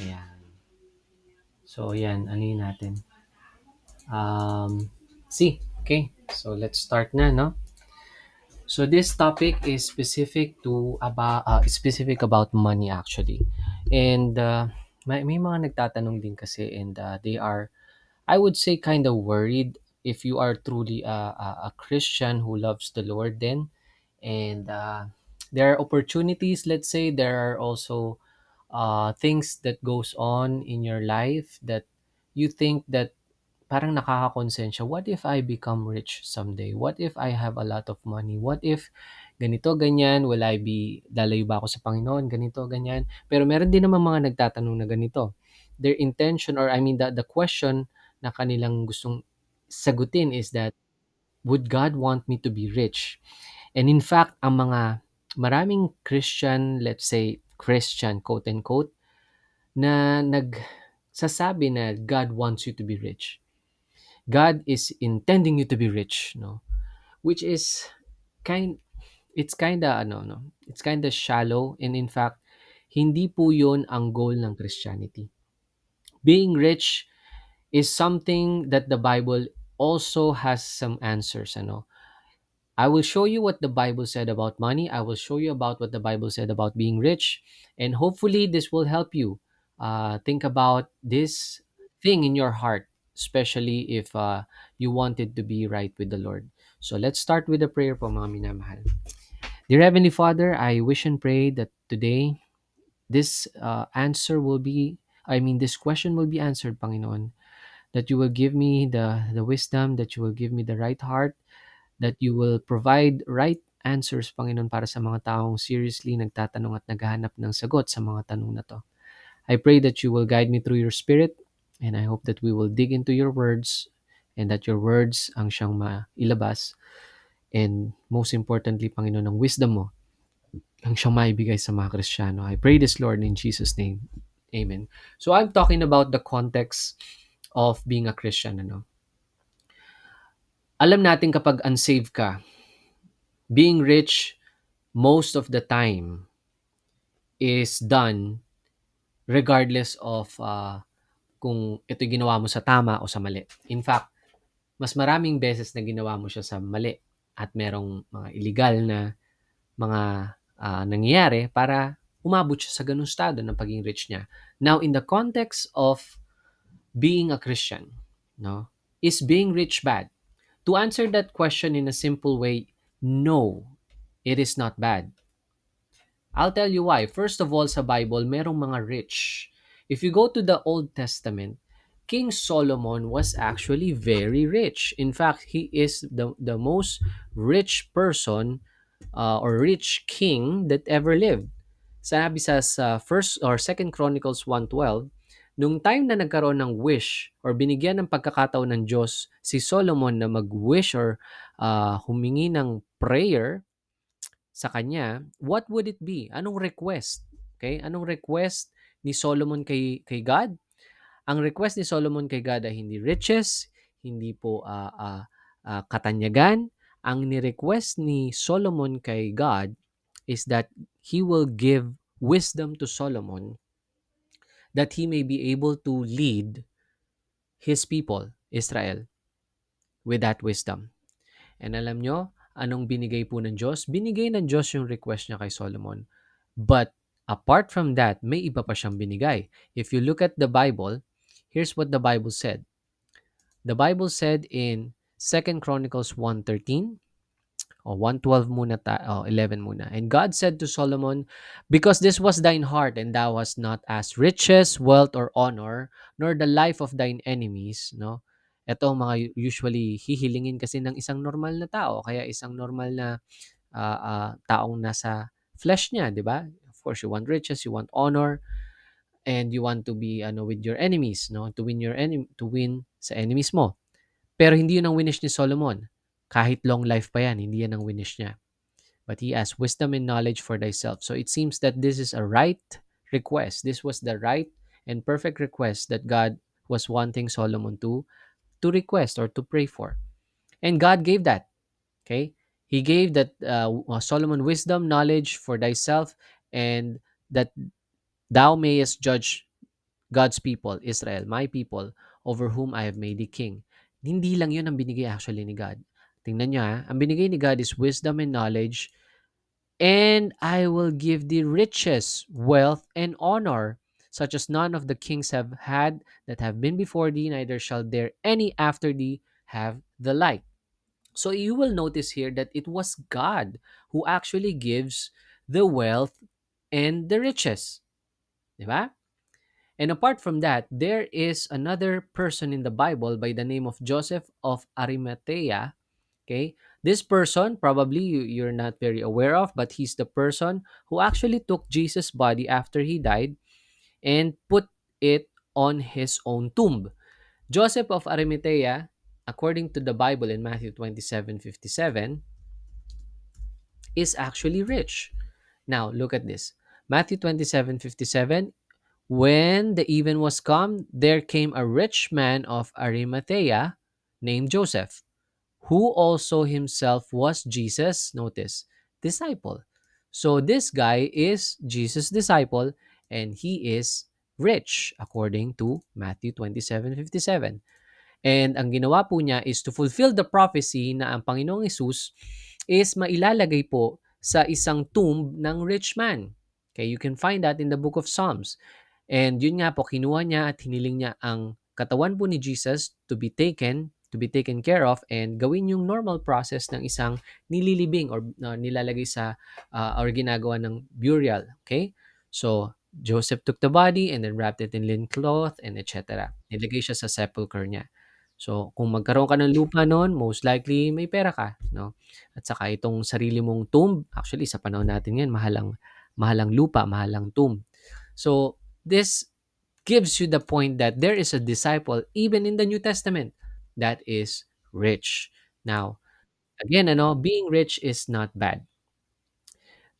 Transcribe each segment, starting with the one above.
Ayan. So, ayan, ano yun natin? Um, see, okay. So, let's start na, no? So, this topic is specific to about uh, specific about money actually. And uh, may, may mga nagtatanong din kasi and uh, they are I would say kind of worried if you are truly a, a, a Christian who loves the Lord then and uh, there are opportunities let's say there are also uh, things that goes on in your life that you think that parang nakakakonsensya. What if I become rich someday? What if I have a lot of money? What if ganito ganyan? Will I be lalayo ba ako sa Panginoon? Ganito ganyan. Pero meron din naman mga nagtatanong na ganito. Their intention or I mean the, the question na kanilang gustong sagutin is that would God want me to be rich? And in fact, ang mga maraming Christian, let's say Christian quote unquote, na nagsasabi na God wants you to be rich. God is intending you to be rich, no? Which is kind it's kinda ano no, it's kinda shallow and in fact hindi po 'yun ang goal ng Christianity. Being rich is something that the Bible also has some answers ano. I will show you what the Bible said about money. I will show you about what the Bible said about being rich. And hopefully, this will help you uh, think about this thing in your heart, especially if uh, you wanted to be right with the Lord. So let's start with a prayer po mga minamahal. Dear Heavenly Father, I wish and pray that today this uh, answer will be, I mean, this question will be answered, Panginoon. That you will give me the, the wisdom, that you will give me the right heart, that you will provide right answers, Panginoon, para sa mga taong seriously nagtatanong at naghahanap ng sagot sa mga tanong na to. I pray that you will guide me through your spirit and I hope that we will dig into your words and that your words ang siyang mailabas and most importantly, Panginoon, ang wisdom mo ang siyang maibigay sa mga Kristiyano. I pray this, Lord, in Jesus' name. Amen. So I'm talking about the context of being a Christian. Ano? Alam natin kapag unsaved ka, being rich most of the time is done regardless of uh, kung ito ginawa mo sa tama o sa mali. In fact, mas maraming beses na ginawa mo siya sa mali at merong mga illegal na mga uh, nangyayari para umabot siya sa ganung estado ng pagiging rich niya. Now, in the context of being a Christian, no, is being rich bad? To answer that question in a simple way, no, it is not bad. I'll tell you why. First of all, sa Bible, merong mga rich. If you go to the Old Testament, King Solomon was actually very rich. In fact, he is the, the most rich person uh, or rich king that ever lived. Sabi sa, sa first or second Chronicles 1.12, nung time na nagkaroon ng wish or binigyan ng pagkakataon ng Diyos si Solomon na mag-wish or uh, humingi ng prayer sa kanya, what would it be? Anong request? Okay? Anong request ni Solomon kay kay God? Ang request ni Solomon kay God ay hindi riches, hindi po uh, uh, uh, katanyagan. Ang ni-request ni Solomon kay God is that he will give wisdom to Solomon that he may be able to lead his people, Israel, with that wisdom. And alam nyo, anong binigay po ng Diyos? Binigay ng Diyos yung request niya kay Solomon. But apart from that, may iba pa siyang binigay. If you look at the Bible, here's what the Bible said. The Bible said in 2 Chronicles 1.13, o 1.12 muna, ta, oh, 11 muna. And God said to Solomon, Because this was thine heart, and thou hast not asked riches, wealth, or honor, nor the life of thine enemies, no? Ito mga usually hihilingin kasi ng isang normal na tao, kaya isang normal na uh, uh, taong nasa flesh niya, di ba? Of course, you want riches, you want honor, and you want to be ano with your enemies, no? To win your enemy, to win sa enemies mo. Pero hindi yun ang winish ni Solomon. Kahit long life pa yan, hindi yan ang winish niya. But he asked wisdom and knowledge for thyself. So it seems that this is a right request. This was the right and perfect request that God was wanting Solomon to to request or to pray for. And God gave that. Okay? He gave that uh, Solomon wisdom, knowledge for thyself, and that thou mayest judge God's people, Israel, my people, over whom I have made thee king. Hindi lang yun ang binigay actually ni God. Tingnan nyo ha, ang binigay ni God is wisdom and knowledge, and I will give thee riches, wealth, and honor, such as none of the kings have had that have been before thee, neither shall there any after thee have the like. So you will notice here that it was God who actually gives the wealth and the riches. Diba? And apart from that, there is another person in the Bible by the name of Joseph of Arimathea. Okay? This person, probably you, you're not very aware of, but he's the person who actually took Jesus' body after he died and put it on his own tomb. Joseph of Arimathea, according to the Bible in Matthew 27 57, is actually rich. Now, look at this. Matthew 27 57. When the even was come, there came a rich man of Arimathea named Joseph, who also himself was Jesus, notice, disciple. So this guy is Jesus' disciple and he is rich according to Matthew 27 57. And ang ginawa po niya is to fulfill the prophecy na ang Panginoong Isus is mailalagay po sa isang tomb ng rich man. Okay, you can find that in the book of Psalms. And yun nga po, kinuha niya at hiniling niya ang katawan po ni Jesus to be taken, to be taken care of and gawin yung normal process ng isang nililibing or uh, nilalagay sa uh, or ginagawa ng burial. Okay? So, Joseph took the body and then wrapped it in linen cloth and etc. Nilagay siya sa sepulcher niya. So, kung magkaroon ka ng lupa noon, most likely may pera ka, no? At saka itong sarili mong tomb, actually sa panahon natin ngayon, mahalang mahalang lupa, mahalang tomb. So, this gives you the point that there is a disciple even in the New Testament that is rich. Now, again, ano, being rich is not bad.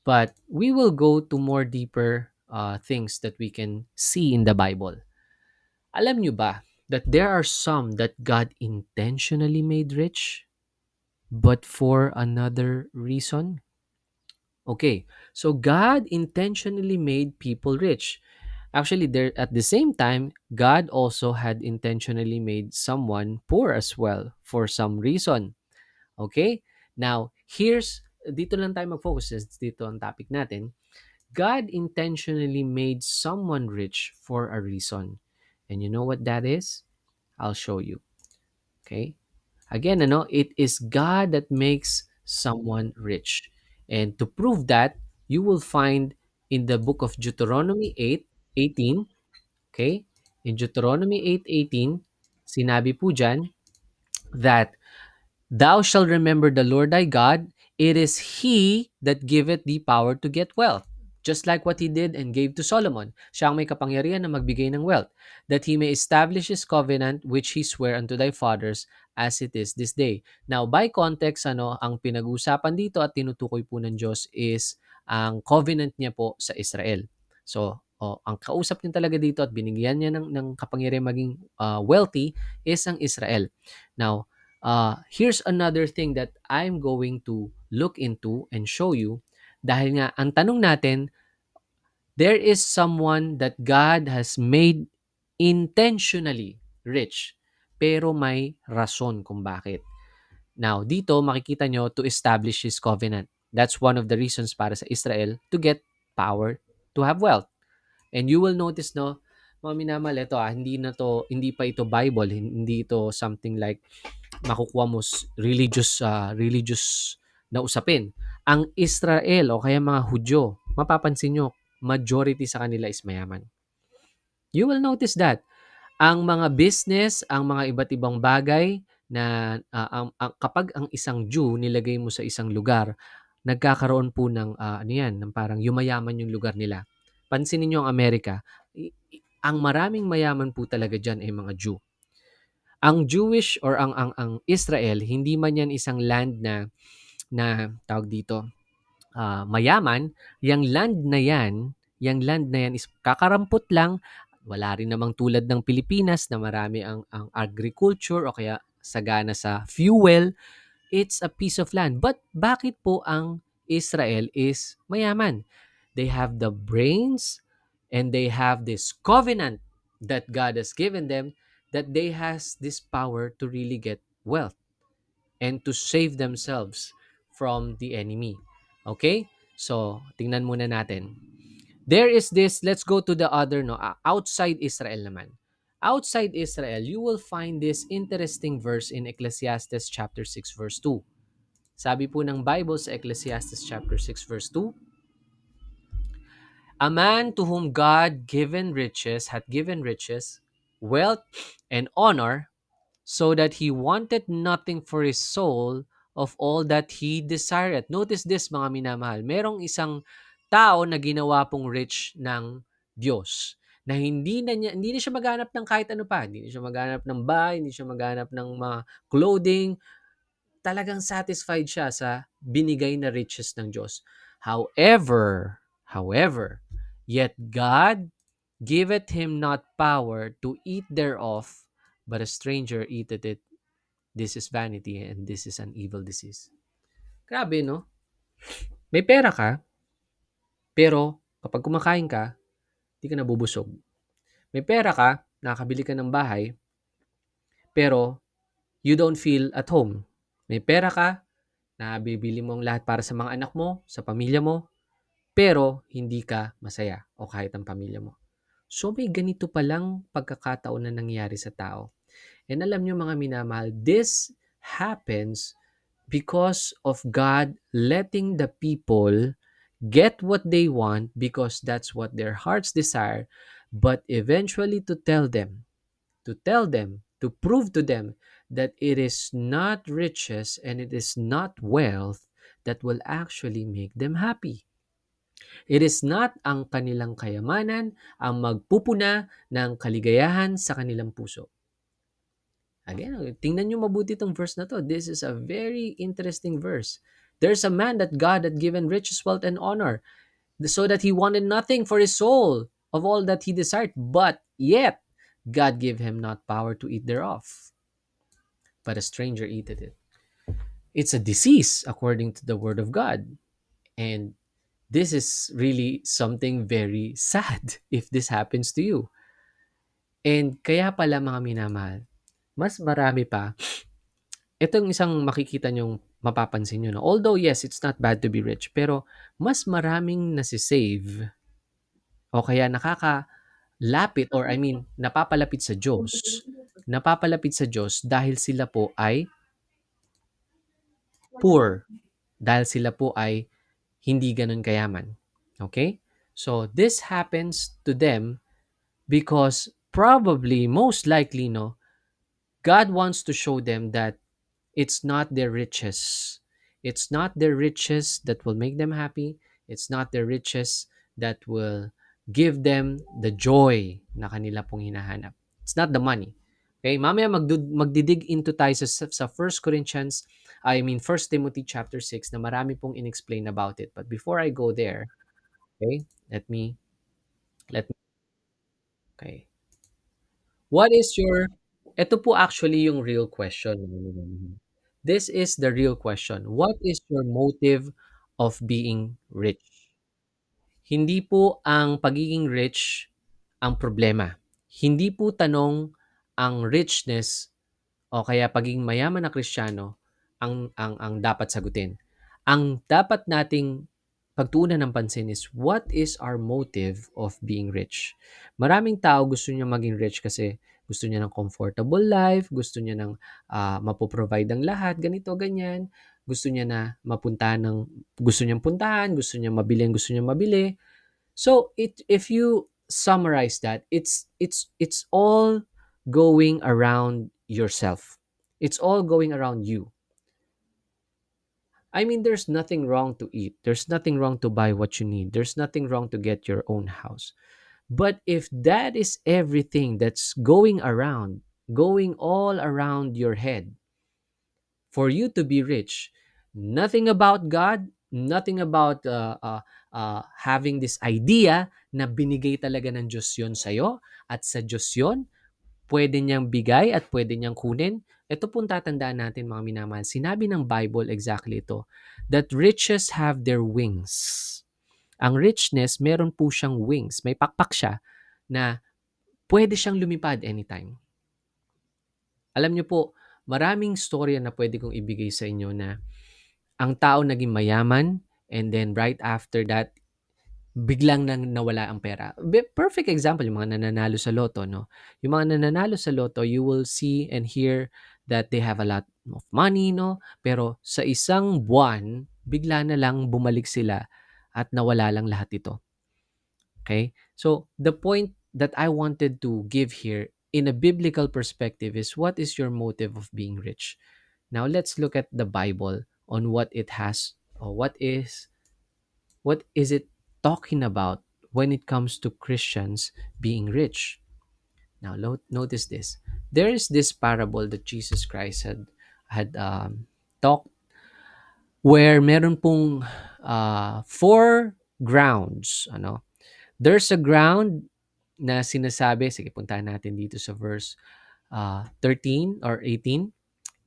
But we will go to more deeper uh, things that we can see in the Bible. Alam nyo ba that there are some that God intentionally made rich, but for another reason. Okay, so God intentionally made people rich. Actually, there at the same time, God also had intentionally made someone poor as well for some reason. Okay? Now, here's dito lang tayo mag-focus dito ang topic natin. God intentionally made someone rich for a reason. And you know what that is? I'll show you. Okay? Again, ano, it is God that makes someone rich. And to prove that, you will find in the book of Deuteronomy 8, 18, okay? In Deuteronomy 8:18, sinabi po dyan that thou shalt remember the Lord thy God, it is he that giveth thee power to get wealth. Just like what he did and gave to Solomon. Siya ang may kapangyarihan na magbigay ng wealth, that he may establish his covenant which he sware unto thy fathers as it is this day. Now, by context, ano, ang pinag-uusapan dito at tinutukoy po ng Diyos is ang covenant niya po sa Israel. So, oh, ang kausap niya talaga dito at binigyan niya ng, ng kapangyarihan maging uh, wealthy is ang Israel. Now, uh, here's another thing that I'm going to look into and show you dahil nga, ang tanong natin, there is someone that God has made intentionally rich, pero may rason kung bakit. Now, dito makikita nyo to establish His covenant. That's one of the reasons para sa Israel to get power to have wealth. And you will notice, no, mga minamal, ito ah, hindi na to, hindi pa ito Bible, hindi ito something like makukuha mo religious, uh, religious na usapin. Ang Israel o kaya mga Hudyo, mapapansin nyo, majority sa kanila is mayaman. You will notice that. Ang mga business, ang mga iba't ibang bagay na uh, ang, ang, kapag ang isang Jew nilagay mo sa isang lugar, nagkakaroon po ng uh, ano yan, ng parang yumayaman yung lugar nila. Pansinin niyo ang Amerika, ang maraming mayaman po talaga diyan ay mga Jew. Ang Jewish or ang ang ang Israel, hindi man yan isang land na na tawag dito uh, mayaman, yung land na yan, yung land na yan is kakarampot lang. Wala rin namang tulad ng Pilipinas na marami ang, ang agriculture o kaya sagana sa fuel. It's a piece of land. But bakit po ang Israel is mayaman? They have the brains and they have this covenant that God has given them that they has this power to really get wealth and to save themselves from the enemy. Okay? So, tingnan muna natin. There is this, let's go to the other, no, uh, outside Israel naman. Outside Israel, you will find this interesting verse in Ecclesiastes chapter 6 verse 2. Sabi po ng Bible sa Ecclesiastes chapter 6 verse 2, A man to whom God given riches hath given riches, wealth, and honor, so that he wanted nothing for his soul of all that he desired. Notice this mga minamahal. Merong isang tao na ginawa pong rich ng Diyos na hindi na niya, hindi na siya maghanap ng kahit ano pa. Hindi na siya maghanap ng bahay, hindi siya maghanap ng mga clothing. Talagang satisfied siya sa binigay na riches ng Diyos. However, however, yet God giveth him not power to eat thereof, but a stranger eateth it. This is vanity and this is an evil disease. Grabe, no? May pera ka, pero kapag kumakain ka, di ka nabubusog. May pera ka, nakakabili ka ng bahay, pero you don't feel at home. May pera ka, nabibili mo ang lahat para sa mga anak mo, sa pamilya mo, pero hindi ka masaya o kahit ang pamilya mo. So may ganito palang pagkakataon na nangyayari sa tao. And alam nyo mga minamahal, this happens because of God letting the people get what they want because that's what their hearts desire, but eventually to tell them, to tell them, to prove to them that it is not riches and it is not wealth that will actually make them happy. It is not ang kanilang kayamanan ang magpupuna ng kaligayahan sa kanilang puso. Again, tingnan nyo mabuti itong verse na to. This is a very interesting verse. There's a man that God had given riches, wealth, and honor so that he wanted nothing for his soul of all that he desired. But yet, God gave him not power to eat thereof. But a stranger eateth it. It's a disease according to the word of God. And this is really something very sad if this happens to you. And kaya pala mga minamahal, mas marami pa. Itong isang makikita nyong mapapansin nyo na although yes, it's not bad to be rich, pero mas maraming nasisave o kaya nakakalapit or I mean, napapalapit sa Diyos, napapalapit sa Diyos dahil sila po ay poor, dahil sila po ay hindi ganun kayaman. Okay? So, this happens to them because probably, most likely, no, God wants to show them that it's not their riches. It's not their riches that will make them happy. It's not their riches that will give them the joy na kanila pong hinahanap. It's not the money. Okay, mamaya magdu- magdidig into tayo sa, sa 1 Corinthians, I mean 1 Timothy chapter 6 na marami pong inexplain about it. But before I go there, okay, let me, let me, okay. What is your, ito po actually yung real question. This is the real question. What is your motive of being rich? Hindi po ang pagiging rich ang problema. Hindi po tanong ang richness o kaya pagiging mayaman na Kristiyano ang ang ang dapat sagutin. Ang dapat nating pagtuunan ng pansin is what is our motive of being rich? Maraming tao gusto niya maging rich kasi gusto niya ng comfortable life, gusto niya ng uh, mapoprovide ang lahat, ganito, ganyan. Gusto niya na mapuntahan ng gusto niyang puntahan, gusto niya mabili ang gusto niya mabili. So, it if you summarize that, it's it's it's all going around yourself. It's all going around you. I mean, there's nothing wrong to eat. There's nothing wrong to buy what you need. There's nothing wrong to get your own house. But if that is everything that's going around, going all around your head, for you to be rich, nothing about God, nothing about uh, uh, uh, having this idea na binigay talaga ng Diyos yun sa'yo at sa Diyos yun, pwede niyang bigay at pwede niyang kunin. Ito pong tatandaan natin mga minamahal. Sinabi ng Bible exactly ito, that riches have their wings. Ang richness, meron po siyang wings. May pakpak siya na pwede siyang lumipad anytime. Alam niyo po, maraming storya na pwede kong ibigay sa inyo na ang tao naging mayaman and then right after that, biglang nang nawala ang pera. Perfect example, yung mga nananalo sa loto, no? Yung mga nananalo sa loto, you will see and hear that they have a lot of money, no? Pero sa isang buwan, bigla na lang bumalik sila at nawala lang lahat ito. Okay? So, the point that I wanted to give here in a biblical perspective is what is your motive of being rich? Now, let's look at the Bible on what it has or what is what is it talking about when it comes to Christians being rich. Now, lo- notice this. There is this parable that Jesus Christ had had um, talked where meron pong uh, four grounds. Ano? There's a ground na sinasabi, sige puntahan natin dito sa verse uh, 13 or 18.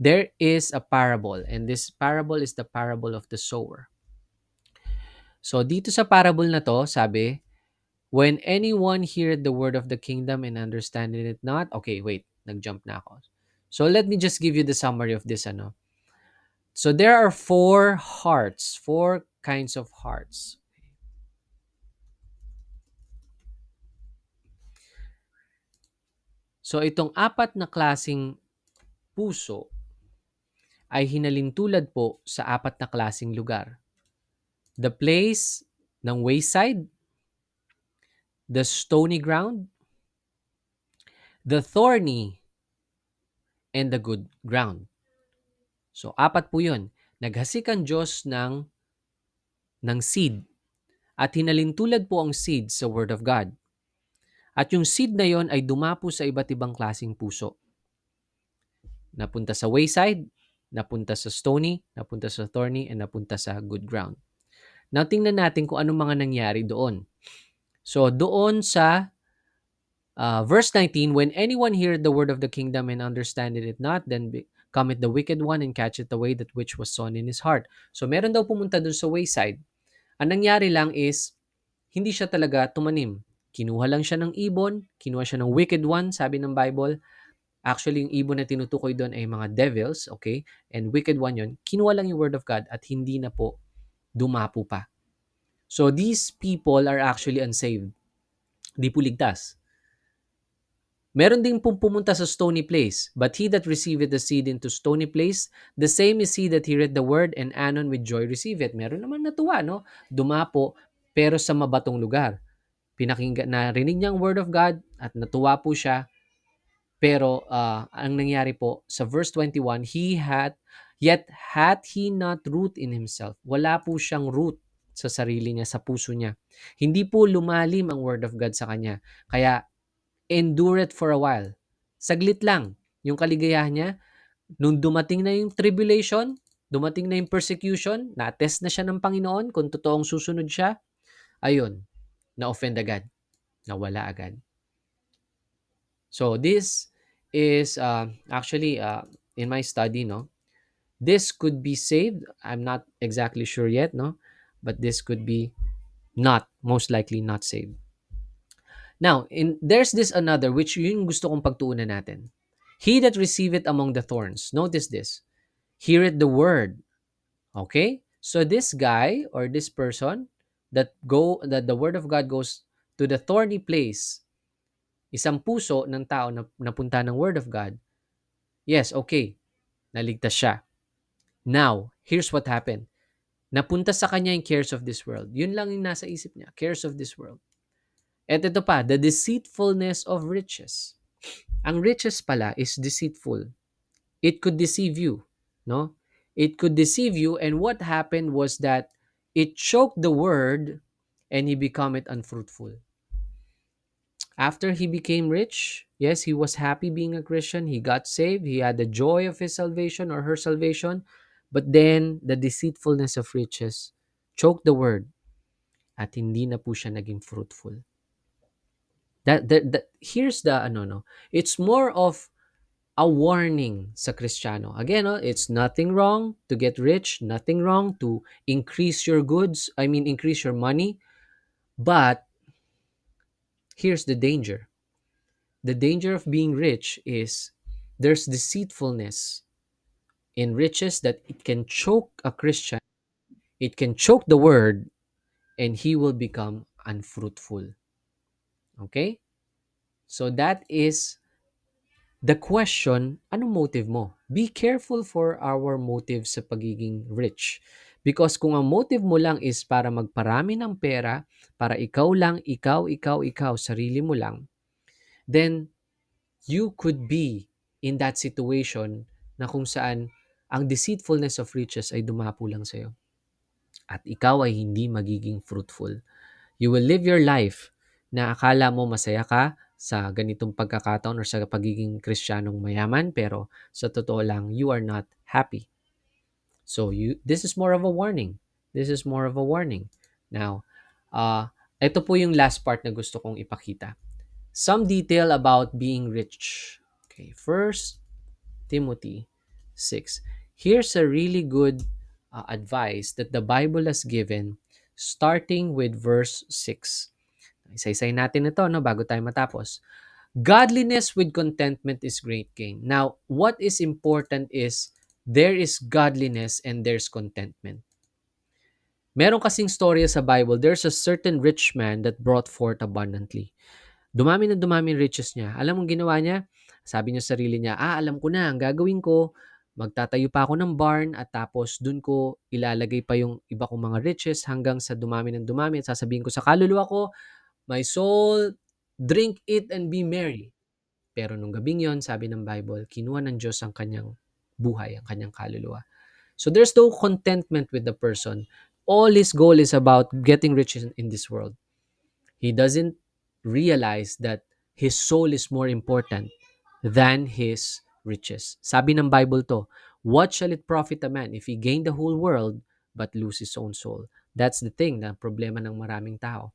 There is a parable and this parable is the parable of the sower. So dito sa parable na to, sabi, when anyone heareth the word of the kingdom and understanding it not, okay, wait, nag-jump na ako. So let me just give you the summary of this ano. So there are four hearts, four kinds of hearts. So itong apat na klasing puso ay hinalintulad po sa apat na klasing lugar the place ng wayside, the stony ground, the thorny, and the good ground. So, apat po yun. Naghasik ang Diyos ng, ng seed at hinalintulad po ang seed sa Word of God. At yung seed na yon ay dumapo sa iba't ibang klasing puso. Napunta sa wayside, napunta sa stony, napunta sa thorny, and napunta sa good ground. Now, tingnan natin kung anong mga nangyari doon. So, doon sa uh, verse 19, When anyone hear the word of the kingdom and understandeth it not, then be, cometh the wicked one and catcheth away that which was sown in his heart. So, meron daw pumunta doon sa wayside. Ang nangyari lang is, hindi siya talaga tumanim. Kinuha lang siya ng ibon, kinuha siya ng wicked one, sabi ng Bible. Actually, yung ibon na tinutukoy doon ay mga devils, okay? And wicked one yon kinuha lang yung word of God at hindi na po dumapo pa. So these people are actually unsaved. Di po ligtas. Meron din pong pumunta sa stony place, but he that receiveth the seed into stony place, the same is he that heareth the word and anon with joy receive it. Meron naman natuwa, no? Dumapo, pero sa mabatong lugar. Pinakinggan, narinig niya ang word of God at natuwa po siya. Pero uh, ang nangyari po, sa verse 21, he had Yet hath he not root in himself. Wala po siyang root sa sarili niya, sa puso niya. Hindi po lumalim ang word of God sa kanya. Kaya endure it for a while. Saglit lang yung kaligayahan niya. Nung dumating na yung tribulation, dumating na yung persecution, na-test na siya ng Panginoon kung totoong susunod siya, ayun, na-offend agad. Nawala agad. So this is uh, actually uh, in my study, no? This could be saved. I'm not exactly sure yet, no? But this could be not, most likely not saved. Now, in, there's this another, which yun gusto kong pagtuunan natin. He that receiveth among the thorns. Notice this. Heareth the word. Okay? So this guy or this person that go that the word of God goes to the thorny place, isang puso ng tao na napunta ng word of God, yes, okay, naligtas siya. Now, here's what happened. Napunta sa kanya yung cares of this world. Yun lang yung nasa isip niya, cares of this world. At ito pa, the deceitfulness of riches. Ang riches pala is deceitful. It could deceive you, no? It could deceive you and what happened was that it choked the word and he become it unfruitful. After he became rich, yes, he was happy being a Christian. He got saved. He had the joy of his salvation or her salvation. But then, the deceitfulness of riches choked the word at hindi na po siya naging fruitful. That, that, that here's the ano no. It's more of a warning sa Kristiyano. Again, no, it's nothing wrong to get rich, nothing wrong to increase your goods, I mean increase your money. But here's the danger. the danger of being rich is there's deceitfulness in riches that it can choke a Christian, it can choke the word, and he will become unfruitful. Okay? So that is the question, anong motive mo? Be careful for our motive sa pagiging rich. Because kung ang motive mo lang is para magparami ng pera, para ikaw lang, ikaw, ikaw, ikaw, sarili mo lang, then you could be in that situation na kung saan ang deceitfulness of riches ay dumapo lang sa'yo. At ikaw ay hindi magiging fruitful. You will live your life na akala mo masaya ka sa ganitong pagkakataon or sa pagiging kristyanong mayaman pero sa totoo lang you are not happy. So you this is more of a warning. This is more of a warning. Now, uh, ito po yung last part na gusto kong ipakita. Some detail about being rich. Okay, first Timothy 6. Here's a really good uh, advice that the Bible has given starting with verse 6. Isa-isay natin ito no, bago tayo matapos. Godliness with contentment is great gain. Now, what is important is there is godliness and there's contentment. Meron kasing storya sa Bible, there's a certain rich man that brought forth abundantly. Dumami na dumami riches niya. Alam mong ginawa niya? Sabi niya sa sarili niya, ah, alam ko na, ang gagawin ko, magtatayo pa ako ng barn at tapos dun ko ilalagay pa yung iba kong mga riches hanggang sa dumami ng dumami at sasabihin ko sa kaluluwa ko, My soul, drink it and be merry. Pero nung gabing yon, sabi ng Bible, kinuha ng Diyos ang kanyang buhay, ang kanyang kaluluwa. So there's no contentment with the person. All his goal is about getting rich in, in this world. He doesn't realize that his soul is more important than his riches. Sabi ng Bible to, what shall it profit a man if he gain the whole world but lose his own soul? That's the thing na problema ng maraming tao.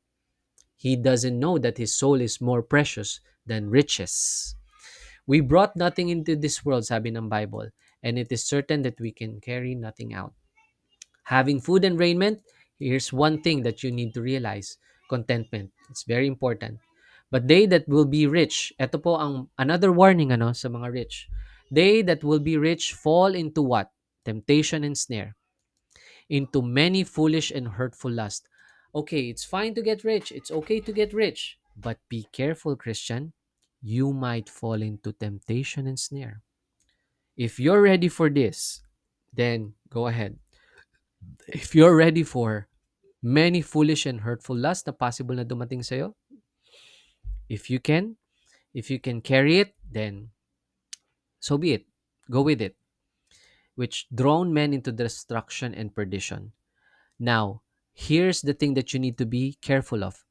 He doesn't know that his soul is more precious than riches. We brought nothing into this world, sabi ng Bible, and it is certain that we can carry nothing out. Having food and raiment, here's one thing that you need to realize, contentment. It's very important. But they that will be rich, ito po ang another warning ano sa mga rich. They that will be rich fall into what? Temptation and snare. Into many foolish and hurtful lust okay, it's fine to get rich. It's okay to get rich. But be careful, Christian. You might fall into temptation and snare. If you're ready for this, then go ahead. If you're ready for many foolish and hurtful lusts na possible na dumating sa'yo, if you can, if you can carry it, then so be it. Go with it. Which drawn men into destruction and perdition. Now, here's the thing that you need to be careful of.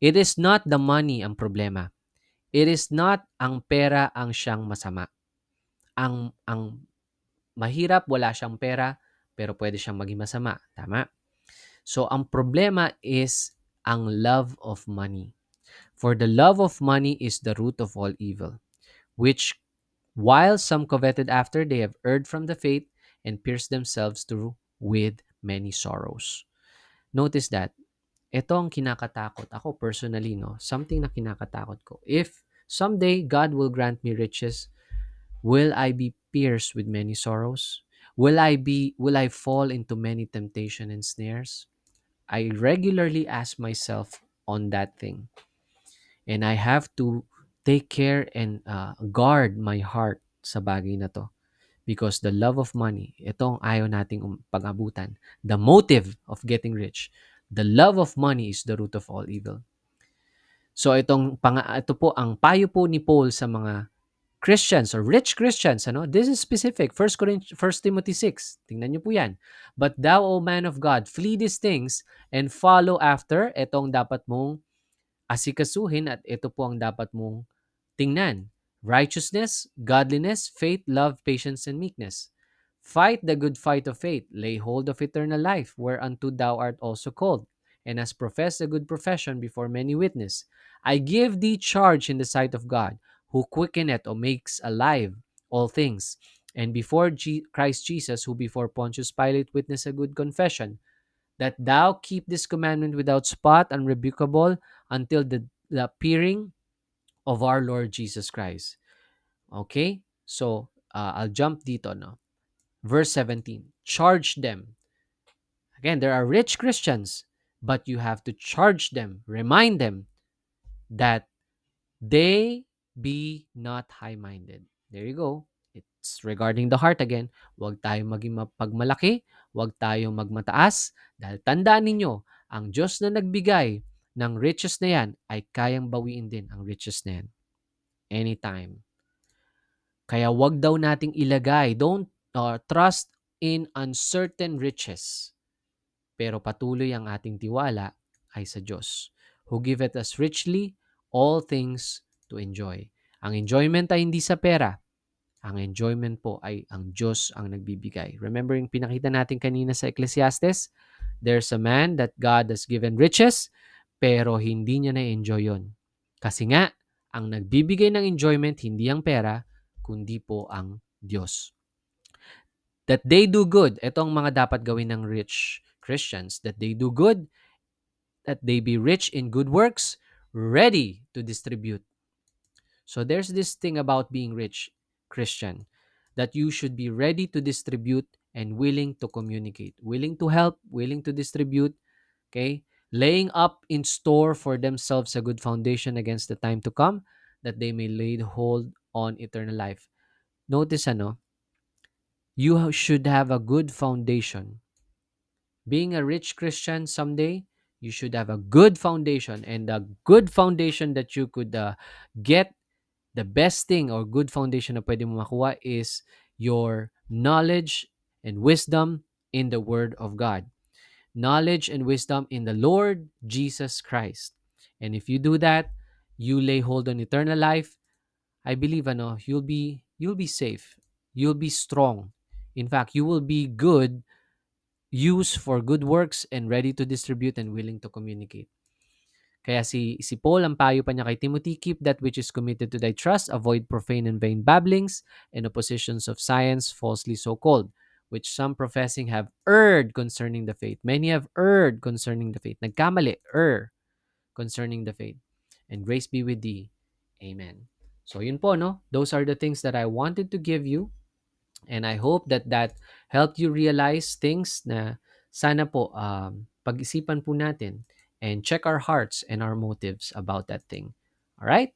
It is not the money ang problema. It is not ang pera ang siyang masama. Ang ang mahirap wala siyang pera pero pwede siyang maging masama, tama? So ang problema is ang love of money. For the love of money is the root of all evil, which while some coveted after they have erred from the faith and pierced themselves through with many sorrows. Notice that, ito ang kinakatakot. Ako personally, no, something na kinakatakot ko. If someday God will grant me riches, will I be pierced with many sorrows? Will I be will I fall into many temptation and snares? I regularly ask myself on that thing. And I have to take care and uh, guard my heart sa bagay na to. Because the love of money, ito ang ayaw nating um, pag-abutan. The motive of getting rich The love of money is the root of all evil. So itong pang ito po ang payo po ni Paul sa mga Christians or rich Christians, ano? This is specific. 1 Corinthians 1 Timothy 6. Tingnan niyo po 'yan. But thou, O man of God, flee these things and follow after. Ito ang dapat mong asikasuhin at ito po ang dapat mong tingnan. Righteousness, godliness, faith, love, patience, and meekness. Fight the good fight of faith, lay hold of eternal life, whereunto thou art also called, and hast professed a good profession before many witnesses. I give thee charge in the sight of God, who quickeneth or makes alive all things, and before G- Christ Jesus, who before Pontius Pilate witnessed a good confession, that thou keep this commandment without spot, and unrebukable, until the, the appearing of our Lord Jesus Christ. Okay? So, uh, I'll jump dito, no? Verse 17. Charge them. Again, there are rich Christians, but you have to charge them, remind them that they be not high-minded. There you go. It's regarding the heart again. Huwag tayong maging mapagmalaki, huwag tayong magmataas, dahil tandaan ninyo, ang Diyos na nagbigay ng riches na yan ay kayang bawiin din ang riches na yan. Anytime. Kaya wag daw nating ilagay, don't uh, trust in uncertain riches. Pero patuloy ang ating tiwala ay sa Diyos, who giveth us richly all things to enjoy. Ang enjoyment ay hindi sa pera. Ang enjoyment po ay ang Diyos ang nagbibigay. Remember yung pinakita natin kanina sa Ecclesiastes? There's a man that God has given riches, pero hindi niya na-enjoy yon. Kasi nga, ang nagbibigay ng enjoyment, hindi ang pera, kundi po ang Diyos. That they do good. Ito ang mga dapat gawin ng rich Christians. That they do good, that they be rich in good works, ready to distribute. So there's this thing about being rich Christian that you should be ready to distribute and willing to communicate, willing to help, willing to distribute, okay? Laying up in store for themselves a good foundation against the time to come that they may lay hold on eternal life. Notice ano, you should have a good foundation. Being a rich Christian someday, you should have a good foundation and a good foundation that you could uh, get the best thing or good foundation na pwede mo makuha is your knowledge and wisdom in the Word of God. Knowledge and wisdom in the Lord Jesus Christ. And if you do that, you lay hold on eternal life, I believe ano, you'll be you'll be safe. You'll be strong. In fact, you will be good, used for good works and ready to distribute and willing to communicate. Kaya si, si Paul, ang payo pa niya kay Timothy, keep that which is committed to thy trust, avoid profane and vain babblings, and oppositions of science falsely so called, which some professing have erred concerning the faith. Many have erred concerning the faith. Nagkamali, err, concerning the faith. And grace be with thee. Amen. So yun po, no? Those are the things that I wanted to give you. And I hope that that helped you realize things na sana po um, pag-isipan po natin and check our hearts and our motives about that thing. All right?